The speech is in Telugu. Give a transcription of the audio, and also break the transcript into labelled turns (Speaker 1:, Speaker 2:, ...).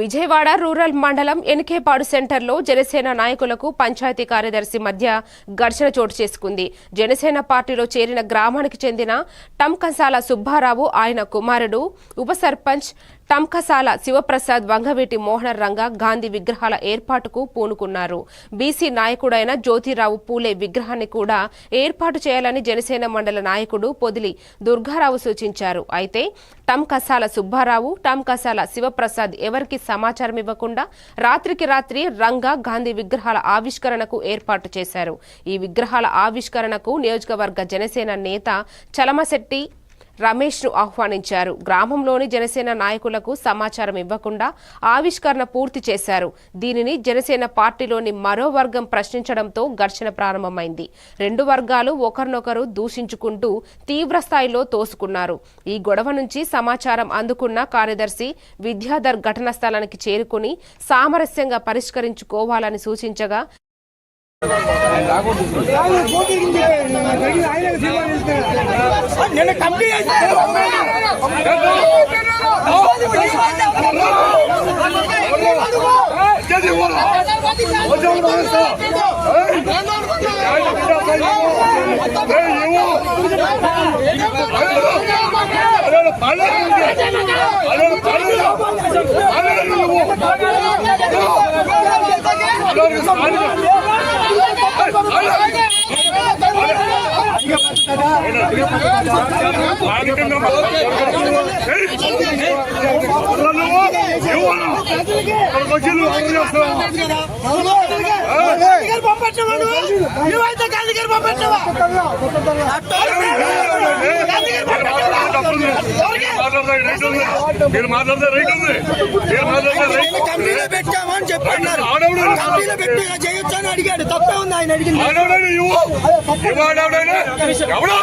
Speaker 1: విజయవాడ రూరల్ మండలం ఎన్కేపాడు సెంటర్లో జనసేన నాయకులకు పంచాయతీ కార్యదర్శి మధ్య ఘర్షణ చోటు చేసుకుంది. జనసేన పార్టీలో చేరిన గ్రామానికి చెందిన టంకసాల సుబ్బారావు ఆయన కుమారుడు ఉప సర్పంచ్ టంకసాల శివప్రసాద్ వంగవీటి మోహన రంగ గాంధీ విగ్రహాల ఏర్పాటుకు పూనుకున్నారు. బీసీ నాయకుడైన జ్యోతిరావు పూలే విగ్రహాన్ని కూడా ఏర్పాటు చేయాలని జనసేన మండల నాయకుడు పొదిలి దుర్గారావు సూచించారు. అయితే టంకసాల సుబ్బారావు టంకసాల శివప్రసాద్ ఎవరికి సమాచారం ఇవ్వకుండా రాత్రికి రాత్రి రంగా గాంధీ విగ్రహాల ఆవిష్కరణకు ఏర్పాటు చేశారు. ఈ విగ్రహాల ఆవిష్కరణకు నియోజకవర్గ జనసేన నేత చలమశెట్టి రమేష్ను ఆహ్వానించారు. గ్రామంలోని జనసేన నాయకులకు సమాచారం ఇవ్వకుండా ఆవిష్కరణ పూర్తి చేశారు. దీనిని జనసేన పార్టీలోని మరో వర్గం ప్రశ్నించడంతో ఘర్షణ ప్రారంభమైంది. రెండు వర్గాలు ఒకరినొకరు దూషించుకుంటూ తీవ్రస్థాయిలో తోసుకున్నారు. ఈ గొడవ నుంచి సమాచారం అందుకున్న కార్యదర్శి విద్యాధర్ ఘటనా స్థలానికి చేరుకుని సామరస్యంగా పరిష్కరించుకోవాలని సూచించగా
Speaker 2: నేను కంపెనీ నువ్వైతే గాంధీ
Speaker 3: మీరు మాట్లాడితే రైట్ ఉంది. మీరు మాట్లాడితే రైట్
Speaker 2: కంపెనీలో పెట్టామని చెప్పన్నారు.
Speaker 3: ఆడవుడు
Speaker 2: కంపెనీలో పెట్టి ఇలా చేయొచ్చు అని అడిగాడు. తప్పే ఉంది ఆయన అడిగింది.
Speaker 3: ఎవడో?